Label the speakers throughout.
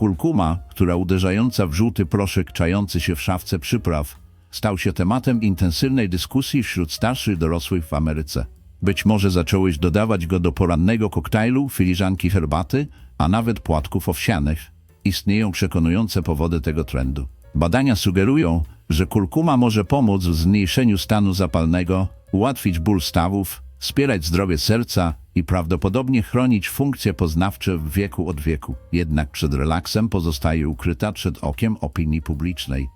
Speaker 1: Kurkuma, która uderzająca w żółty proszek czający się w szafce przypraw, stał się tematem intensywnej dyskusji wśród starszych dorosłych w Ameryce. Być może zacząłeś dodawać go do porannego koktajlu, filiżanki herbaty, a nawet płatków owsianych. Istnieją przekonujące powody tego trendu. Badania sugerują, że kurkuma może pomóc w zmniejszeniu stanu zapalnego, ułatwić ból stawów, wspierać zdrowie serca i prawdopodobnie chronić funkcje poznawcze w wieku od wieku. Jednak przed relaksem pozostaje ukryta przed okiem opinii publicznej.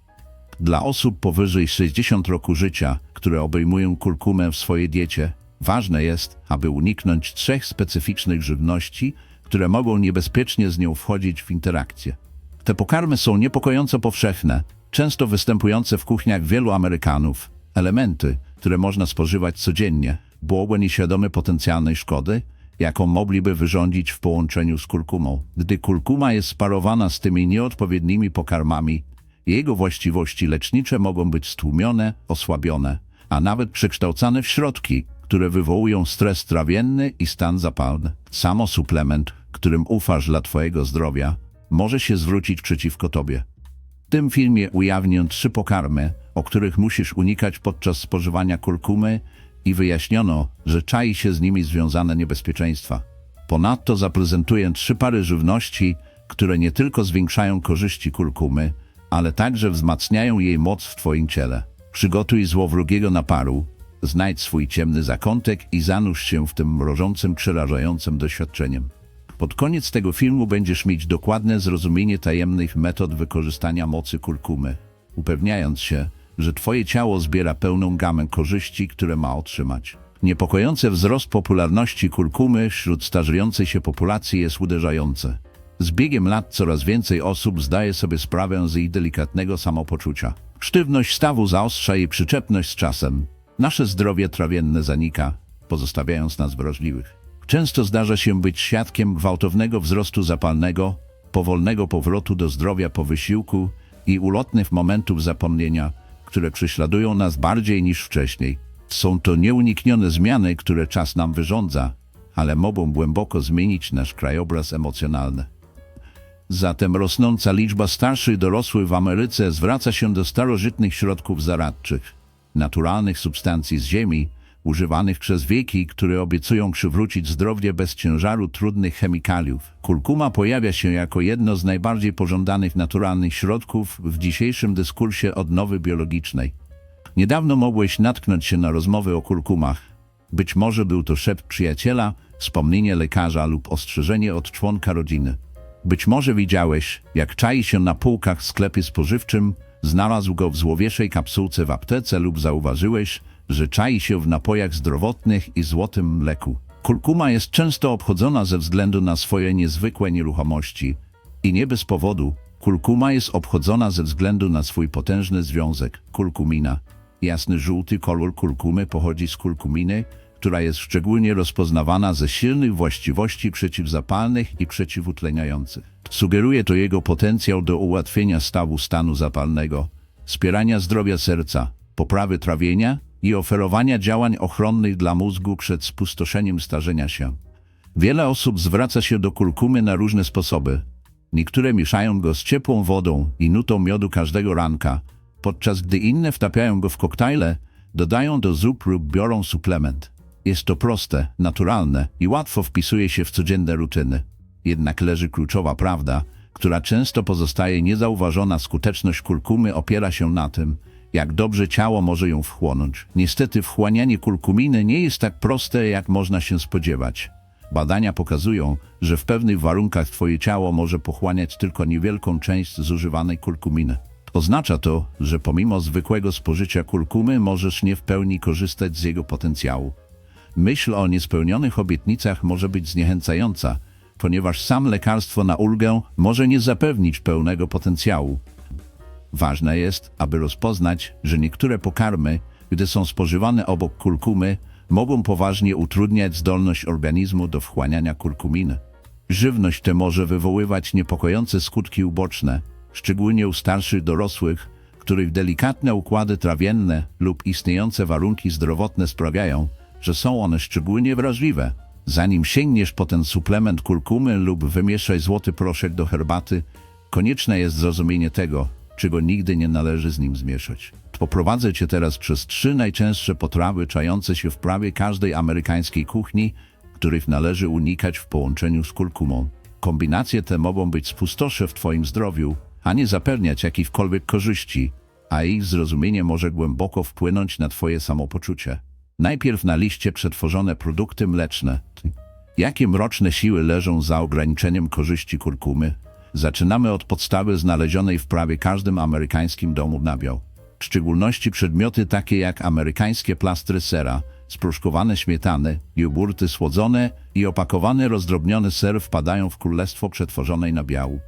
Speaker 1: Dla osób powyżej 60 roku życia, które obejmują kurkumę w swojej diecie, ważne jest, aby uniknąć trzech specyficznych żywności, które mogą niebezpiecznie z nią wchodzić w interakcję. Te pokarmy są niepokojąco powszechne, często występujące w kuchniach wielu Amerykanów. Elementy, które można spożywać codziennie, byłoby nieświadome potencjalnej szkody, jaką mogliby wyrządzić w połączeniu z kurkumą. Gdy kurkuma jest sparowana z tymi nieodpowiednimi pokarmami, jego właściwości lecznicze mogą być stłumione, osłabione, a nawet przekształcane w środki, które wywołują stres trawienny i stan zapalny. Samo suplement, którym ufasz dla Twojego zdrowia, może się zwrócić przeciwko Tobie. W tym filmie ujawnię trzy pokarmy, o których musisz unikać podczas spożywania kurkumy i wyjaśniono, że czai się z nimi związane niebezpieczeństwa. Ponadto zaprezentuję trzy pary żywności, które nie tylko zwiększają korzyści kurkumy, ale także wzmacniają jej moc w Twoim ciele. Przygotuj złowrogiego naparu, znajdź swój ciemny zakątek i zanurz się w tym mrożącym, przerażającym doświadczeniem. Pod koniec tego filmu będziesz mieć dokładne zrozumienie tajemnych metod wykorzystania mocy kurkumy, upewniając się, że Twoje ciało zbiera pełną gamę korzyści, które ma otrzymać. Niepokojący wzrost popularności kurkumy wśród starzejącej się populacji jest uderzający. Z biegiem lat coraz więcej osób zdaje sobie sprawę z jej delikatnego samopoczucia. Sztywność stawu zaostrza jej przyczepność z czasem. Nasze zdrowie trawienne zanika, pozostawiając nas wrażliwych. Często zdarza się być świadkiem gwałtownego wzrostu zapalnego, powolnego powrotu do zdrowia po wysiłku i ulotnych momentów zapomnienia, które prześladują nas bardziej niż wcześniej. Są to nieuniknione zmiany, które czas nam wyrządza, ale mogą głęboko zmienić nasz krajobraz emocjonalny. Zatem rosnąca liczba starszych dorosłych w Ameryce zwraca się do starożytnych środków zaradczych, naturalnych substancji z ziemi, używanych przez wieki, które obiecują przywrócić zdrowie bez ciężaru trudnych chemikaliów. Kurkuma pojawia się jako jedno z najbardziej pożądanych naturalnych środków w dzisiejszym dyskursie odnowy biologicznej. Niedawno mogłeś natknąć się na rozmowy o kurkumach. Być może był to szept przyjaciela, wspomnienie lekarza lub ostrzeżenie od członka rodziny. Być może widziałeś, jak czai się na półkach w sklepie spożywczym, znalazł go w złowieszej kapsułce w aptece lub zauważyłeś, że czai się w napojach zdrowotnych i złotym mleku. Kurkuma jest często obchodzona ze względu na swoje niezwykłe nieruchomości. I nie bez powodu. Kurkuma jest obchodzona ze względu na swój potężny związek, kurkumina. Jasny żółty kolor kurkumy pochodzi z kurkuminy, która jest szczególnie rozpoznawana ze silnych właściwości przeciwzapalnych i przeciwutleniających. Sugeruje to jego potencjał do ułatwienia stawu stanu zapalnego, wspierania zdrowia serca, poprawy trawienia i oferowania działań ochronnych dla mózgu przed spustoszeniem starzenia się. Wiele osób zwraca się do kurkumy na różne sposoby. Niektóre mieszają go z ciepłą wodą i nutą miodu każdego ranka, podczas gdy inne wtapiają go w koktajle, dodają do zup lub biorą suplement. Jest to proste, naturalne i łatwo wpisuje się w codzienne rutyny. Jednak leży kluczowa prawda, która często pozostaje niezauważona. Skuteczność kurkumy opiera się na tym, jak dobrze ciało może ją wchłonąć. Niestety wchłanianie kurkuminy nie jest tak proste, jak można się spodziewać. Badania pokazują, że w pewnych warunkach Twoje ciało może pochłaniać tylko niewielką część zużywanej kurkuminy. Oznacza to, że pomimo zwykłego spożycia kurkumy możesz nie w pełni korzystać z jego potencjału. Myśl o niespełnionych obietnicach może być zniechęcająca, ponieważ sam lekarstwo na ulgę może nie zapewnić pełnego potencjału. Ważne jest, aby rozpoznać, że niektóre pokarmy, gdy są spożywane obok kurkumy, mogą poważnie utrudniać zdolność organizmu do wchłaniania kurkuminy. Żywność tę może wywoływać niepokojące skutki uboczne, szczególnie u starszych dorosłych, których delikatne układy trawienne lub istniejące warunki zdrowotne sprawiają, że są one szczególnie wrażliwe. Zanim sięgniesz po ten suplement kurkumy lub wymieszaj złoty proszek do herbaty, Konieczne jest zrozumienie tego, czego nigdy nie należy z nim zmieszać. Poprowadzę cię teraz przez trzy najczęstsze potrawy czające się w prawie każdej amerykańskiej kuchni, których należy unikać w połączeniu z kurkumą. Kombinacje te mogą być spustosze w twoim zdrowiu, a nie zapewniać jakichkolwiek korzyści, a ich zrozumienie może głęboko wpłynąć na twoje samopoczucie. Najpierw na liście przetworzone produkty mleczne. Jakie mroczne siły leżą za ograniczeniem korzyści kurkumy? Zaczynamy od podstawy znalezionej w prawie każdym amerykańskim domu nabiał. W szczególności przedmioty takie jak amerykańskie plastry sera, spruszkowane śmietany, jogurty słodzone i opakowany rozdrobniony ser wpadają w królestwo przetworzonej nabiału.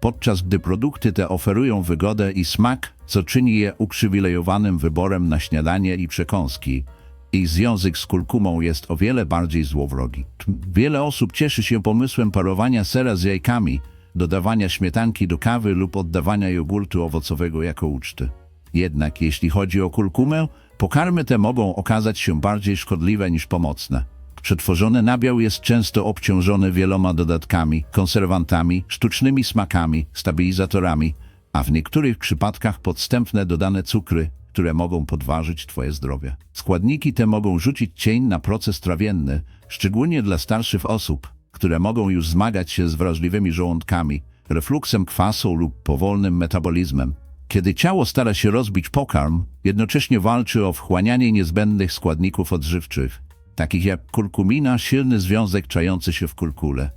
Speaker 1: Podczas gdy produkty te oferują wygodę i smak, co czyni je uprzywilejowanym wyborem na śniadanie i przekąski, ich związek z kurkumą jest o wiele bardziej złowrogi. Wiele osób cieszy się pomysłem parowania sera z jajkami, dodawania śmietanki do kawy lub oddawania jogurtu owocowego jako uczty. Jednak jeśli chodzi o kurkumę, pokarmy te mogą okazać się bardziej szkodliwe niż pomocne. Przetworzony nabiał jest często obciążony wieloma dodatkami, konserwantami, sztucznymi smakami, stabilizatorami, a w niektórych przypadkach podstępne dodane cukry, które mogą podważyć Twoje zdrowie. Składniki te mogą rzucić cień na proces trawienny, szczególnie dla starszych osób, które mogą już zmagać się z wrażliwymi żołądkami, refluksem kwasu lub powolnym metabolizmem. Kiedy ciało stara się rozbić pokarm, jednocześnie walczy o wchłanianie niezbędnych składników odżywczych, takich jak kurkumina, silny związek czający się w kurkule.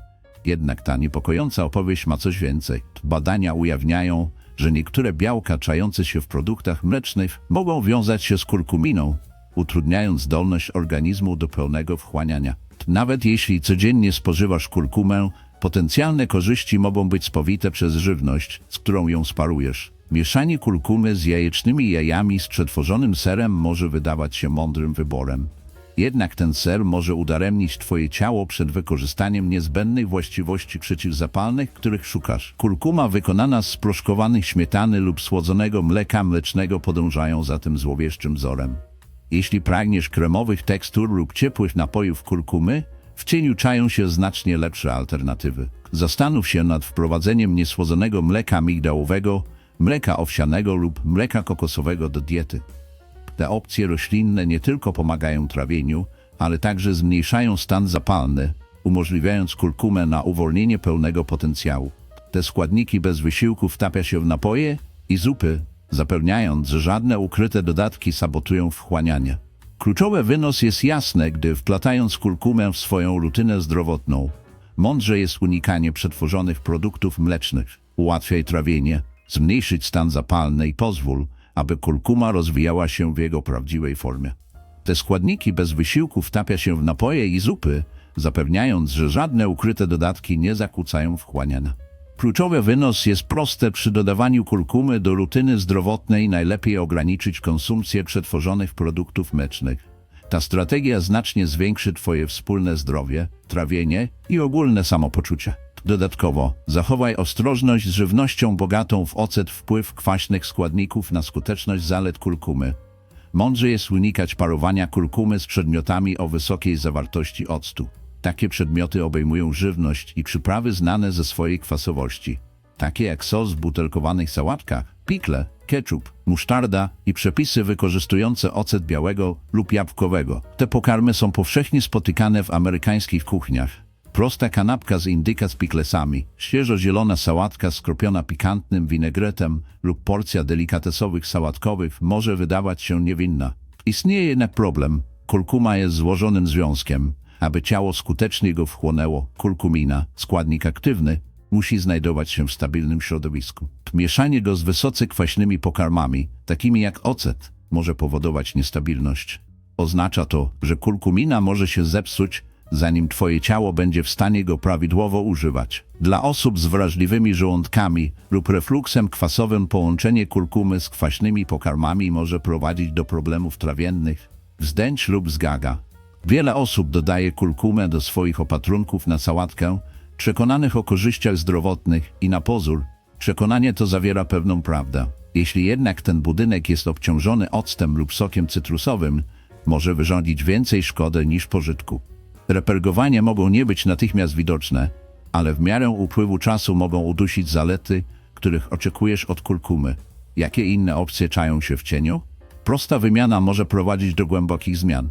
Speaker 1: Jednak ta niepokojąca opowieść ma coś więcej. Badania ujawniają, że niektóre białka czające się w produktach mlecznych mogą wiązać się z kurkuminą, utrudniając zdolność organizmu do pełnego wchłaniania. Nawet jeśli codziennie spożywasz kurkumę, potencjalne korzyści mogą być spowite przez żywność, z którą ją sparujesz. Mieszanie kurkumy z jajecznymi jajami z przetworzonym serem może wydawać się mądrym wyborem. Jednak ten ser może udaremnić Twoje ciało przed wykorzystaniem niezbędnych właściwości przeciwzapalnych, których szukasz. Kurkuma wykonana z sproszkowanych śmietany lub słodzonego mleka mlecznego podążają za tym złowieszczym wzorem. Jeśli pragniesz kremowych tekstur lub ciepłych napojów kurkumy, w cieniu czają się znacznie lepsze alternatywy. Zastanów się nad wprowadzeniem niesłodzonego mleka migdałowego, mleka owsianego lub mleka kokosowego do diety. Te opcje roślinne nie tylko pomagają trawieniu, ale także zmniejszają stan zapalny, umożliwiając kurkumę na uwolnienie pełnego potencjału. Te składniki bez wysiłku wtapia się w napoje i zupy, zapewniając, że żadne ukryte dodatki sabotują wchłanianie. Kluczowy wynos jest jasny, gdy wplatając kurkumę w swoją rutynę zdrowotną. Mądrze jest unikanie przetworzonych produktów mlecznych. Ułatwiaj trawienie, zmniejszyć stan zapalny i pozwól, aby kurkuma rozwijała się w jego prawdziwej formie. Te składniki bez wysiłku wtapia się w napoje i zupy, zapewniając, że żadne ukryte dodatki nie zakłócają wchłaniania. Kluczowy wynos jest proste przy dodawaniu kurkumy do rutyny zdrowotnej najlepiej ograniczyć konsumpcję przetworzonych produktów mlecznych. Ta strategia znacznie zwiększy Twoje wspólne zdrowie, trawienie i ogólne samopoczucie. Dodatkowo, zachowaj ostrożność z żywnością bogatą w ocet wpływ kwaśnych składników na skuteczność zalet kurkumy. Mądrze jest unikać parowania kurkumy z przedmiotami o wysokiej zawartości octu. Takie przedmioty obejmują żywność i przyprawy znane ze swojej kwasowości, takie jak sos w butelkowanych sałatkach, pikle, ketchup, musztarda i przepisy wykorzystujące ocet białego lub jabłkowego. Te pokarmy są powszechnie spotykane w amerykańskich kuchniach. Prosta kanapka z indyka z piklesami, świeżo zielona sałatka skropiona pikantnym winegretem lub porcja delikatesowych sałatkowych może wydawać się niewinna. Istnieje jednak problem. Kurkuma jest złożonym związkiem. Aby ciało skutecznie go wchłonęło, kurkumina, składnik aktywny, musi znajdować się w stabilnym środowisku. Mieszanie go z wysoce kwaśnymi pokarmami, takimi jak ocet, może powodować niestabilność. Oznacza to, że kurkumina może się zepsuć, zanim twoje ciało będzie w stanie go prawidłowo używać. Dla osób z wrażliwymi żołądkami lub refluksem kwasowym połączenie kurkumy z kwaśnymi pokarmami może prowadzić do problemów trawiennych, wzdęć lub zgaga. Wiele osób dodaje kurkumę do swoich opatrunków na sałatkę, przekonanych o korzyściach zdrowotnych i na pozór, przekonanie to zawiera pewną prawdę. Jeśli jednak ten budynek jest obciążony octem lub sokiem cytrusowym, może wyrządzić więcej szkody niż pożytku. Repergowania mogą nie być natychmiast widoczne, ale w miarę upływu czasu mogą udusić zalety, których oczekujesz od kurkumy. Jakie inne opcje czają się w cieniu? Prosta wymiana może prowadzić do głębokich zmian.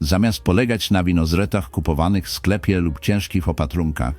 Speaker 1: Zamiast polegać na winozretach kupowanych w sklepie lub ciężkich opatrunkach,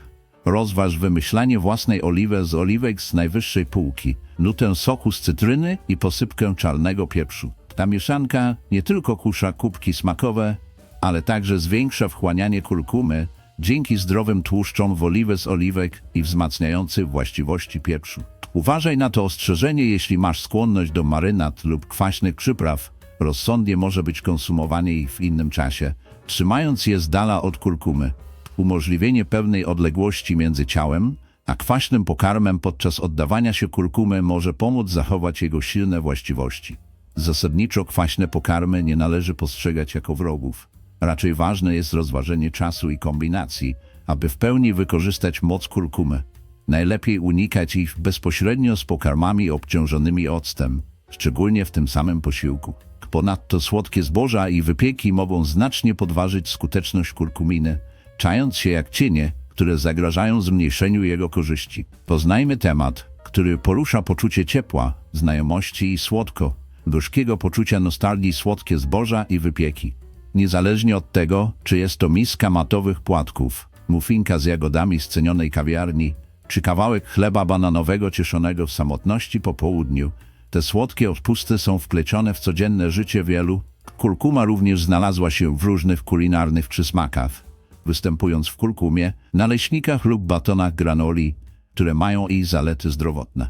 Speaker 1: rozważ wymyślanie własnej oliwy z oliwek z najwyższej półki, nutę soku z cytryny i posypkę czarnego pieprzu. Ta mieszanka nie tylko kusza kubki smakowe, ale także zwiększa wchłanianie kurkumy dzięki zdrowym tłuszczom w oliwę z oliwek i wzmacniających właściwości pieprzu. Uważaj na to ostrzeżenie, jeśli masz skłonność do marynat lub kwaśnych przypraw. Rozsądnie może być konsumowanie ich w innym czasie, trzymając je z dala od kurkumy. Umożliwienie pewnej odległości między ciałem a kwaśnym pokarmem podczas oddawania się kurkumy może pomóc zachować jego silne właściwości. Zasadniczo kwaśne pokarmy nie należy postrzegać jako wrogów. Raczej ważne jest rozważenie czasu i kombinacji, aby w pełni wykorzystać moc kurkumy. Najlepiej unikać ich bezpośrednio z pokarmami obciążonymi octem, szczególnie w tym samym posiłku. Ponadto słodkie zboża i wypieki mogą znacznie podważyć skuteczność kurkuminy, czając się jak cienie, które zagrażają zmniejszeniu jego korzyści. Poznajmy temat, który porusza poczucie ciepła, znajomości i słodko, gorzkiego poczucia nostalgii słodkie zboża i wypieki. Niezależnie od tego, czy jest to miska matowych płatków, muffinka z jagodami z cenionej kawiarni, czy kawałek chleba bananowego cieszonego w samotności po południu, te słodkie odpusty są wplecione w codzienne życie wielu. Kurkuma również znalazła się w różnych kulinarnych przysmakach, występując w kurkumie, naleśnikach lub batonach granoli, które mają i zalety zdrowotne.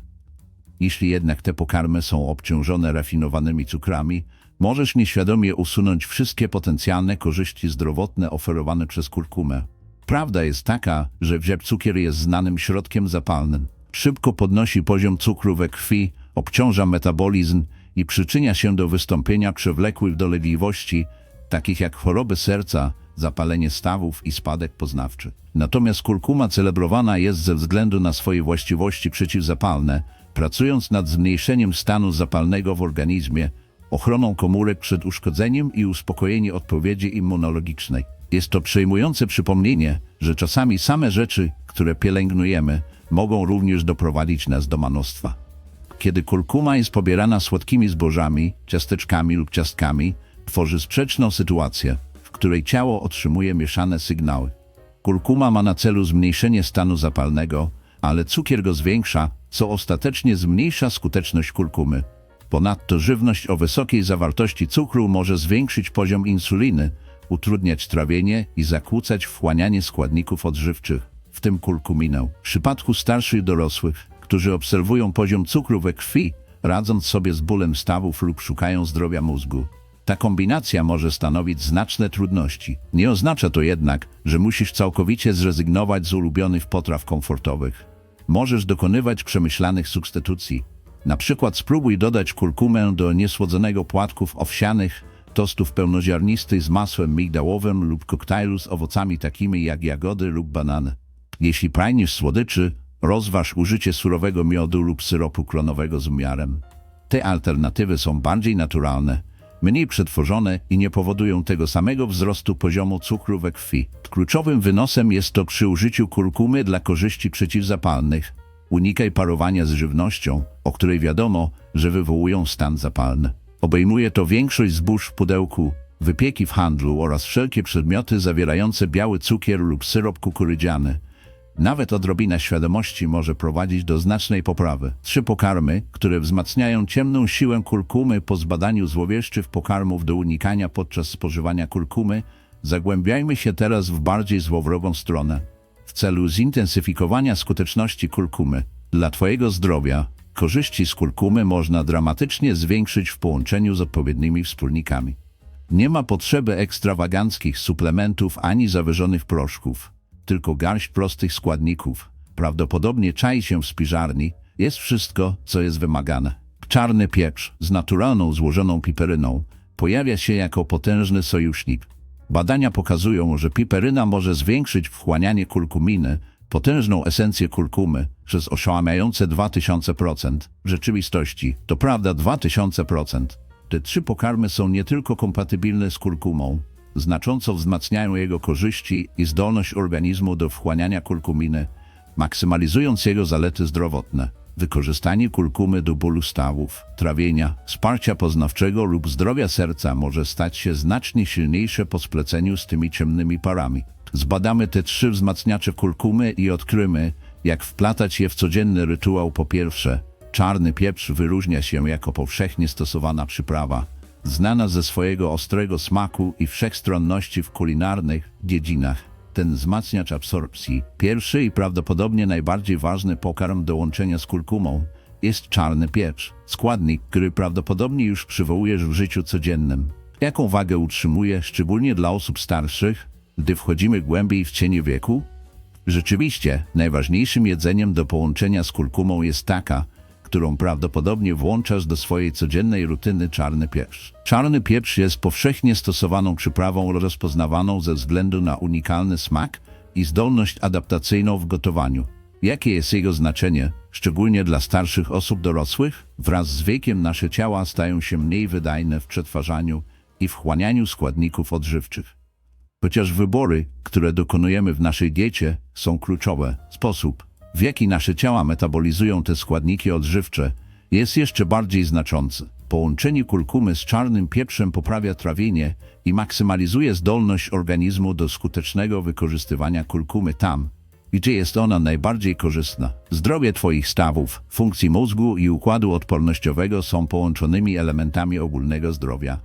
Speaker 1: Jeśli jednak te pokarmy są obciążone rafinowanymi cukrami, możesz nieświadomie usunąć wszystkie potencjalne korzyści zdrowotne oferowane przez kurkumę. Prawda jest taka, że wzięp cukier jest znanym środkiem zapalnym. Szybko podnosi poziom cukru we krwi, obciąża metabolizm i przyczynia się do wystąpienia przewlekłych dolegliwości, takich jak choroby serca, zapalenie stawów i spadek poznawczy. Natomiast kurkuma celebrowana jest ze względu na swoje właściwości przeciwzapalne, pracując nad zmniejszeniem stanu zapalnego w organizmie, ochroną komórek przed uszkodzeniem i uspokojeniem odpowiedzi immunologicznej. Jest to przejmujące przypomnienie, że czasami same rzeczy, które pielęgnujemy, mogą również doprowadzić nas do manostwa. Kiedy kurkuma jest pobierana słodkimi zbożami, ciasteczkami lub ciastkami, tworzy sprzeczną sytuację, w której ciało otrzymuje mieszane sygnały. Kurkuma ma na celu zmniejszenie stanu zapalnego, ale cukier go zwiększa, co ostatecznie zmniejsza skuteczność kurkumy. Ponadto żywność o wysokiej zawartości cukru może zwiększyć poziom insuliny, utrudniać trawienie i zakłócać wchłanianie składników odżywczych, w tym kurkuminę. W przypadku starszych dorosłych, którzy obserwują poziom cukru we krwi, radząc sobie z bólem stawów lub szukają zdrowia mózgu, ta kombinacja może stanowić znaczne trudności. Nie oznacza to jednak, że musisz całkowicie zrezygnować z ulubionych potraw komfortowych. Możesz dokonywać przemyślanych substytucji. Na przykład spróbuj dodać kurkumę do niesłodzonego płatków owsianych, tostów pełnoziarnistych z masłem migdałowym lub koktajlu z owocami takimi jak jagody lub banany. Jeśli pragniesz słodyczy, rozważ użycie surowego miodu lub syropu klonowego z umiarem. Te alternatywy są bardziej naturalne, mniej przetworzone i nie powodują tego samego wzrostu poziomu cukru we krwi. Kluczowym wynosem jest to przy użyciu kurkumy dla korzyści przeciwzapalnych. Unikaj parowania z żywnością, o której wiadomo, że wywołują stan zapalny. Obejmuje to większość zbóż w pudełku, wypieki w handlu oraz wszelkie przedmioty zawierające biały cukier lub syrop kukurydziany. Nawet odrobina świadomości może prowadzić do znacznej poprawy. Trzy pokarmy, które wzmacniają ciemną siłę kurkumy po zbadaniu złowieszczych pokarmów do unikania podczas spożywania kurkumy, zagłębiajmy się teraz w bardziej złowrogą stronę. W celu zintensyfikowania skuteczności kurkumy dla Twojego zdrowia, korzyści z kurkumy można dramatycznie zwiększyć w połączeniu z odpowiednimi wspólnikami. Nie ma potrzeby ekstrawaganckich suplementów ani zawyżonych proszków tylko garść prostych składników. Prawdopodobnie czai się w spiżarni, jest wszystko, co jest wymagane. Czarny pieprz z naturalną złożoną piperyną pojawia się jako potężny sojusznik. Badania pokazują, że piperyna może zwiększyć wchłanianie kurkuminy, potężną esencję kurkumy, przez oszałamiające 2000%. W rzeczywistości to prawda 2000%. Te trzy pokarmy są nie tylko kompatybilne z kurkumą, znacząco wzmacniają jego korzyści i zdolność organizmu do wchłaniania kurkuminy, maksymalizując jego zalety zdrowotne. Wykorzystanie kurkumy do bólu stawów, trawienia, wsparcia poznawczego lub zdrowia serca może stać się znacznie silniejsze po spleceniu z tymi ciemnymi parami. Zbadamy te trzy wzmacniacze kurkumy i odkrymy, jak wplatać je w codzienny rytuał po pierwsze. Czarny pieprz wyróżnia się jako powszechnie stosowana przyprawa, znana ze swojego ostrego smaku i wszechstronności w kulinarnych dziedzinach. Ten wzmacniacz absorpcji, pierwszy i prawdopodobnie najbardziej ważny pokarm do łączenia z kurkumą, jest czarny pieprz, składnik, który prawdopodobnie już przywołujesz w życiu codziennym. Jaką wagę utrzymuje, szczególnie dla osób starszych, gdy wchodzimy głębiej w cienie wieku? Rzeczywiście, najważniejszym jedzeniem do połączenia z kurkumą jest taka, którą prawdopodobnie włączasz do swojej codziennej rutyny czarny pieprz. Czarny pieprz jest powszechnie stosowaną przyprawą rozpoznawaną ze względu na unikalny smak i zdolność adaptacyjną w gotowaniu. Jakie jest jego znaczenie, szczególnie dla starszych osób dorosłych? Wraz z wiekiem nasze ciała stają się mniej wydajne w przetwarzaniu i wchłanianiu składników odżywczych. Chociaż wybory, które dokonujemy w naszej diecie, są kluczowe, sposób, w jaki nasze ciała metabolizują te składniki odżywcze, jest jeszcze bardziej znaczący. Połączenie kurkumy z czarnym pieprzem poprawia trawienie i maksymalizuje zdolność organizmu do skutecznego wykorzystywania kurkumy tam, gdzie jest ona najbardziej korzystna. Zdrowie Twoich stawów, funkcji mózgu i układu odpornościowego są połączonymi elementami ogólnego zdrowia.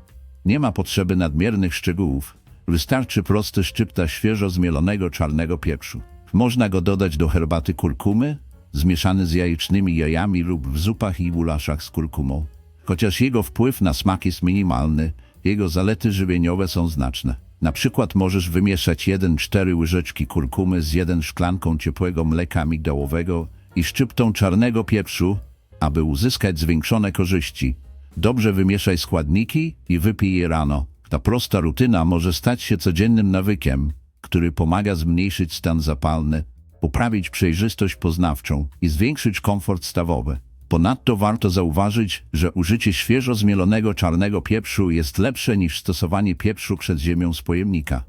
Speaker 1: Nie ma potrzeby nadmiernych szczegółów. Wystarczy prosty szczypta świeżo zmielonego czarnego pieprzu. Można go dodać do herbaty kurkumy, zmieszany z jajecznymi jajami lub w zupach i gulaszach z kurkumą. Chociaż jego wpływ na smak jest minimalny, jego zalety żywieniowe są znaczne. Na przykład możesz wymieszać 1-4 łyżeczki kurkumy z jeden szklanką ciepłego mleka migdałowego i szczyptą czarnego pieprzu, aby uzyskać zwiększone korzyści. Dobrze wymieszaj składniki i wypij je rano. Ta prosta rutyna może stać się codziennym nawykiem, który pomaga zmniejszyć stan zapalny, poprawić przejrzystość poznawczą i zwiększyć komfort stawowy. Ponadto warto zauważyć, że użycie świeżo zmielonego czarnego pieprzu jest lepsze niż stosowanie pieprzu przed ziemią z pojemnika.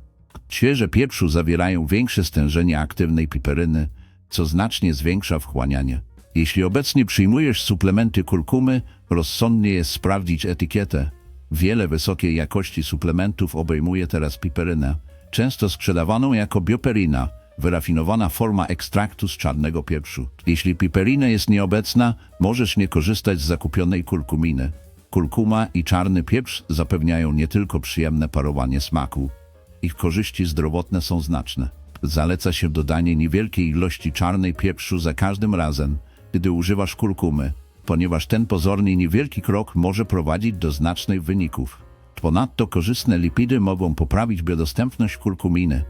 Speaker 1: Świeże pieprzu zawierają większe stężenie aktywnej piperyny, co znacznie zwiększa wchłanianie. Jeśli obecnie przyjmujesz suplementy kurkumy, rozsądnie jest sprawdzić etykietę. Wiele wysokiej jakości suplementów obejmuje teraz piperynę, często sprzedawaną jako bioperina, wyrafinowana forma ekstraktu z czarnego pieprzu. Jeśli piperina jest nieobecna, możesz nie korzystać z zakupionej kurkuminy. Kurkuma i czarny pieprz zapewniają nie tylko przyjemne parowanie smaku. Ich korzyści zdrowotne są znaczne. Zaleca się dodanie niewielkiej ilości czarnej pieprzu za każdym razem, gdy używasz kurkumy, ponieważ ten pozornie niewielki krok może prowadzić do znacznych wyników. Ponadto korzystne lipidy mogą poprawić biodostępność kurkuminy.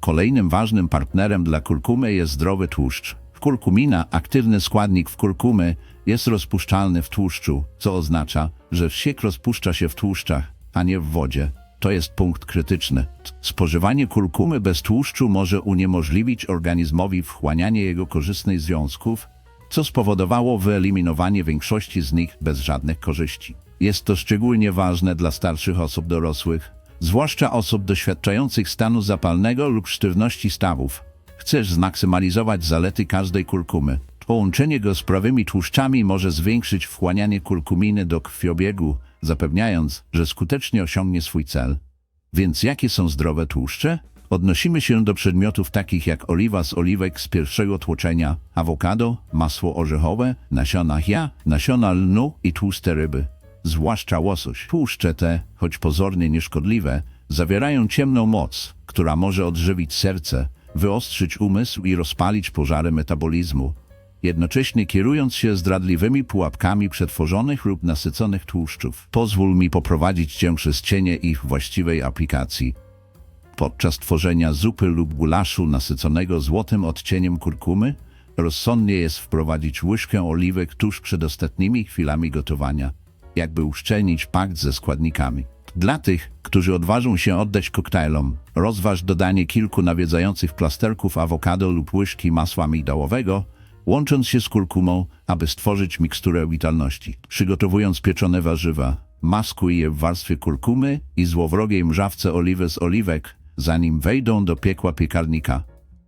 Speaker 1: Kolejnym ważnym partnerem dla kurkumy jest zdrowy tłuszcz. Kurkumina, aktywny składnik w kurkumy, jest rozpuszczalny w tłuszczu, co oznacza, że wsiek rozpuszcza się w tłuszczach, a nie w wodzie. To jest punkt krytyczny. Spożywanie kurkumy bez tłuszczu może uniemożliwić organizmowi wchłanianie jego korzystnych związków, co spowodowało wyeliminowanie większości z nich bez żadnych korzyści. Jest to szczególnie ważne dla starszych osób dorosłych, zwłaszcza osób doświadczających stanu zapalnego lub sztywności stawów. Chcesz zmaksymalizować zalety każdej kurkumy. Połączenie go z prawymi tłuszczami może zwiększyć wchłanianie kurkuminy do krwiobiegu, zapewniając, że skutecznie osiągnie swój cel. Więc jakie są zdrowe tłuszcze? Odnosimy się do przedmiotów takich jak oliwa z oliwek z pierwszego tłoczenia, awokado, masło orzechowe, nasiona chia, nasiona lnu i tłuste ryby zwłaszcza łosoś. Tłuszcze te, choć pozornie nieszkodliwe, zawierają ciemną moc, która może odżywić serce, wyostrzyć umysł i rozpalić pożary metabolizmu, jednocześnie kierując się zdradliwymi pułapkami przetworzonych lub nasyconych tłuszczów. Pozwól mi poprowadzić cię przez cienie ich właściwej aplikacji. Podczas tworzenia zupy lub gulaszu nasyconego złotym odcieniem kurkumy, rozsądnie jest wprowadzić łyżkę oliwek tuż przed ostatnimi chwilami gotowania jakby uszczelnić pakt ze składnikami. Dla tych, którzy odważą się oddać koktajlom, rozważ dodanie kilku nawiedzających plasterków awokado lub łyżki masła migdałowego, łącząc się z kurkumą, aby stworzyć miksturę witalności. Przygotowując pieczone warzywa, maskuj je w warstwie kurkumy i złowrogiej mrzawce oliwy z oliwek, zanim wejdą do piekła piekarnika.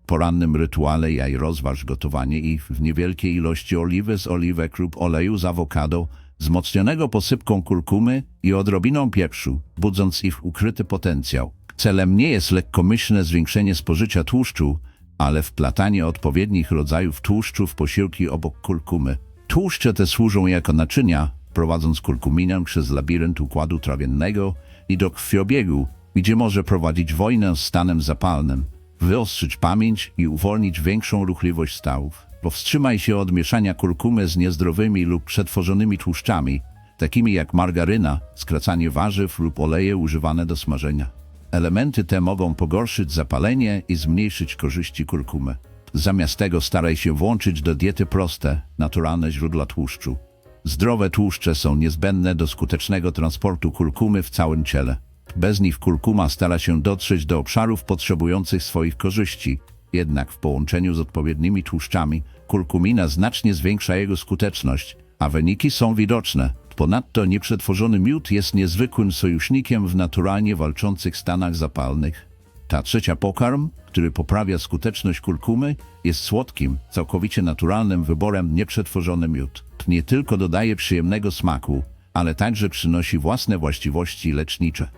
Speaker 1: porannym rytuale jaj rozważ gotowanie ich w niewielkiej ilości oliwy z oliwek lub oleju z awokado, wzmocnionego posypką kurkumy i odrobiną pieprzu, budząc ich ukryty potencjał. Celem nie jest lekkomyślne zwiększenie spożycia tłuszczu, ale wplatanie odpowiednich rodzajów tłuszczu w posiłki obok kurkumy. Tłuszcze te służą jako naczynia, prowadząc kurkuminę przez labirynt układu trawiennego i do krwiobiegu, gdzie może prowadzić wojnę z stanem zapalnym, wyostrzyć pamięć i uwolnić większą ruchliwość stawów. Powstrzymaj się od mieszania kurkumy z niezdrowymi lub przetworzonymi tłuszczami, takimi jak margaryna, skracanie warzyw lub oleje używane do smażenia. Elementy te mogą pogorszyć zapalenie i zmniejszyć korzyści kurkumy. Zamiast tego staraj się włączyć do diety proste, naturalne źródła tłuszczu. Zdrowe tłuszcze są niezbędne do skutecznego transportu kurkumy w całym ciele. Bez nich kurkuma stara się dotrzeć do obszarów potrzebujących swoich korzyści, jednak w połączeniu z odpowiednimi tłuszczami kurkumina znacznie zwiększa jego skuteczność, a wyniki są widoczne. Ponadto nieprzetworzony miód jest niezwykłym sojusznikiem w naturalnie walczących stanach zapalnych. Ta trzecia pokarm, który poprawia skuteczność kurkumy, jest słodkim, całkowicie naturalnym wyborem nieprzetworzony miód. Nie tylko dodaje przyjemnego smaku, ale także przynosi własne właściwości lecznicze.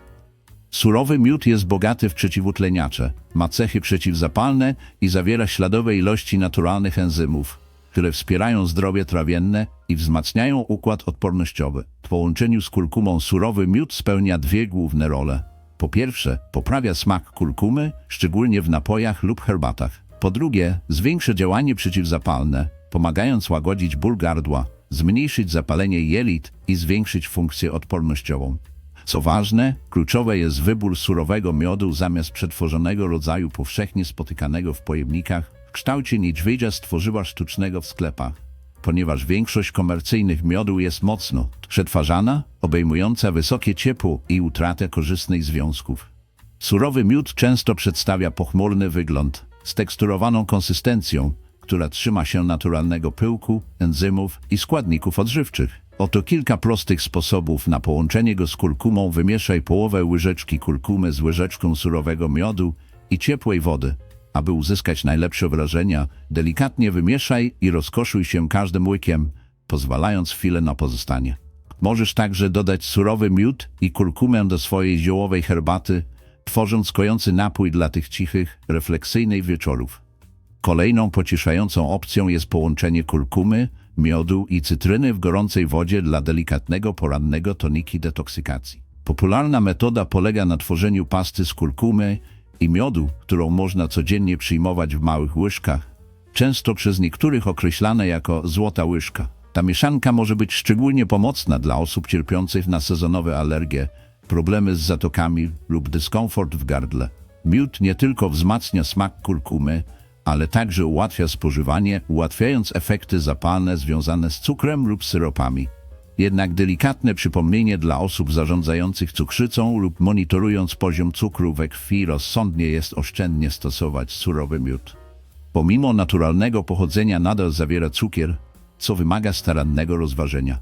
Speaker 1: Surowy miód jest bogaty w przeciwutleniacze, ma cechy przeciwzapalne i zawiera śladowe ilości naturalnych enzymów, które wspierają zdrowie trawienne i wzmacniają układ odpornościowy. W połączeniu z kurkumą surowy miód spełnia dwie główne role. Po pierwsze, poprawia smak kurkumy, szczególnie w napojach lub herbatach. Po drugie, zwiększa działanie przeciwzapalne, pomagając łagodzić ból gardła, zmniejszyć zapalenie jelit i zwiększyć funkcję odpornościową. Co ważne, kluczowe jest wybór surowego miodu zamiast przetworzonego rodzaju powszechnie spotykanego w pojemnikach w kształcie niedźwiedzia z tworzywa sztucznego w sklepach, ponieważ większość komercyjnych miodu jest mocno przetwarzana, obejmująca wysokie ciepło i utratę korzystnych związków. Surowy miód często przedstawia pochmurny wygląd z teksturowaną konsystencją, która trzyma się naturalnego pyłku, enzymów i składników odżywczych. Oto kilka prostych sposobów na połączenie go z kurkumą. Wymieszaj połowę łyżeczki kurkumy z łyżeczką surowego miodu i ciepłej wody. Aby uzyskać najlepsze wrażenia, delikatnie wymieszaj i rozkoszuj się każdym łykiem, pozwalając chwilę na pozostanie. Możesz także dodać surowy miód i kurkumę do swojej ziołowej herbaty, tworząc kojący napój dla tych cichych, refleksyjnych wieczorów. Kolejną pocieszającą opcją jest połączenie kurkumy, miodu i cytryny w gorącej wodzie dla delikatnego porannego toniki detoksykacji. Popularna metoda polega na tworzeniu pasty z kurkumy i miodu, którą można codziennie przyjmować w małych łyżkach, często przez niektórych określane jako złota łyżka. Ta mieszanka może być szczególnie pomocna dla osób cierpiących na sezonowe alergie, problemy z zatokami lub dyskomfort w gardle. Miód nie tylko wzmacnia smak kurkumy, ale także ułatwia spożywanie, ułatwiając efekty zapalne związane z cukrem lub syropami. Jednak delikatne przypomnienie dla osób zarządzających cukrzycą lub monitorując poziom cukru we krwi rozsądnie jest oszczędnie stosować surowy miód. Pomimo naturalnego pochodzenia nadal zawiera cukier, co wymaga starannego rozważenia.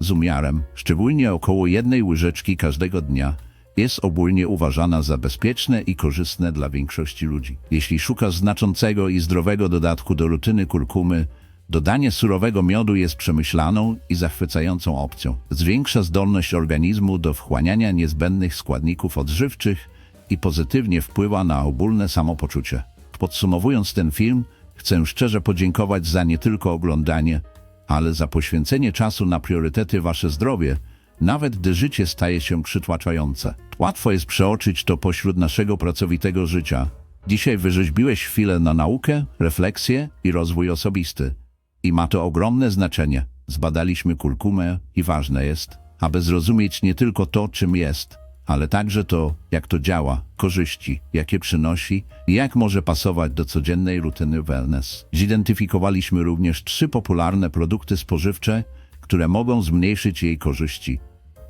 Speaker 1: Z umiarem, szczególnie około jednej łyżeczki każdego dnia, jest ogólnie uważana za bezpieczne i korzystne dla większości ludzi. Jeśli szukasz znaczącego i zdrowego dodatku do rutyny kurkumy, dodanie surowego miodu jest przemyślaną i zachwycającą opcją. Zwiększa zdolność organizmu do wchłaniania niezbędnych składników odżywczych i pozytywnie wpływa na ogólne samopoczucie. Podsumowując ten film, chcę szczerze podziękować za nie tylko oglądanie, ale za poświęcenie czasu na priorytety wasze zdrowie, nawet gdy życie staje się przytłaczające. Łatwo jest przeoczyć to pośród naszego pracowitego życia. Dzisiaj wyrzeźbiłeś chwilę na naukę, refleksję i rozwój osobisty. I ma to ogromne znaczenie. Zbadaliśmy kurkumę i ważne jest, aby zrozumieć nie tylko to, czym jest, ale także to, jak to działa, korzyści, jakie przynosi i jak może pasować do codziennej rutyny wellness. Zidentyfikowaliśmy również trzy popularne produkty spożywcze, które mogą zmniejszyć jej korzyści.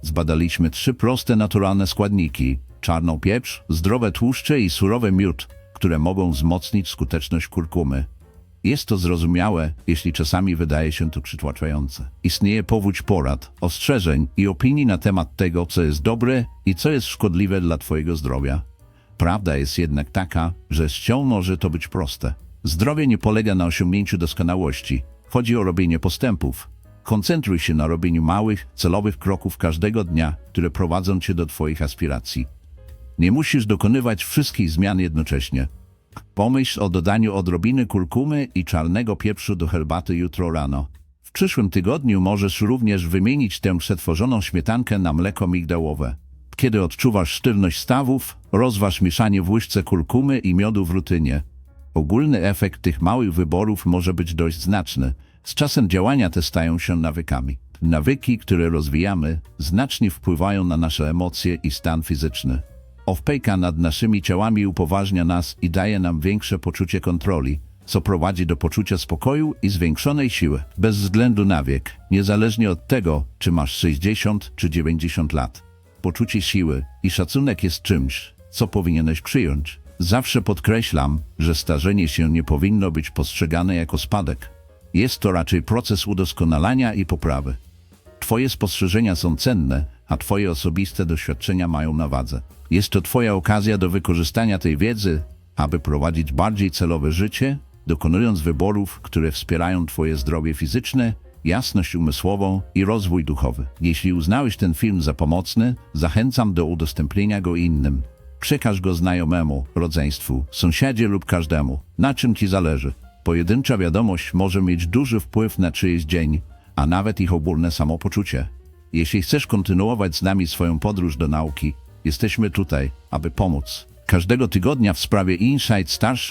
Speaker 1: Zbadaliśmy trzy proste, naturalne składniki: czarną pieprz, zdrowe tłuszcze i surowy miód, które mogą wzmocnić skuteczność kurkumy. Jest to zrozumiałe, jeśli czasami wydaje się to przytłaczające. Istnieje powódź porad, ostrzeżeń i opinii na temat tego, co jest dobre i co jest szkodliwe dla Twojego zdrowia. Prawda jest jednak taka, że z cią może to być proste. Zdrowie nie polega na osiągnięciu doskonałości. Chodzi o robienie postępów. Koncentruj się na robieniu małych, celowych kroków każdego dnia, które prowadzą cię do Twoich aspiracji. Nie musisz dokonywać wszystkich zmian jednocześnie. Pomyśl o dodaniu odrobiny kurkumy i czarnego pieprzu do herbaty jutro rano. W przyszłym tygodniu możesz również wymienić tę przetworzoną śmietankę na mleko migdałowe. Kiedy odczuwasz sztywność stawów, rozważ mieszanie w łyżce kurkumy i miodu w rutynie. Ogólny efekt tych małych wyborów może być dość znaczny. Z czasem działania te stają się nawykami. Nawyki, które rozwijamy, znacznie wpływają na nasze emocje i stan fizyczny. Opejka nad naszymi ciałami upoważnia nas i daje nam większe poczucie kontroli, co prowadzi do poczucia spokoju i zwiększonej siły, bez względu na wiek, niezależnie od tego, czy masz 60 czy 90 lat. Poczucie siły i szacunek jest czymś, co powinieneś przyjąć. Zawsze podkreślam, że starzenie się nie powinno być postrzegane jako spadek. Jest to raczej proces udoskonalania i poprawy. Twoje spostrzeżenia są cenne, a Twoje osobiste doświadczenia mają na wadze. Jest to Twoja okazja do wykorzystania tej wiedzy, aby prowadzić bardziej celowe życie, dokonując wyborów, które wspierają Twoje zdrowie fizyczne, jasność umysłową i rozwój duchowy. Jeśli uznałeś ten film za pomocny, zachęcam do udostępnienia go innym. Przekaż go znajomemu, rodzeństwu, sąsiedzie lub każdemu, na czym Ci zależy. Pojedyncza wiadomość może mieć duży wpływ na czyjś dzień, a nawet ich ogólne samopoczucie. Jeśli chcesz kontynuować z nami swoją podróż do nauki, jesteśmy tutaj, aby pomóc. Każdego tygodnia w sprawie Insight Starszy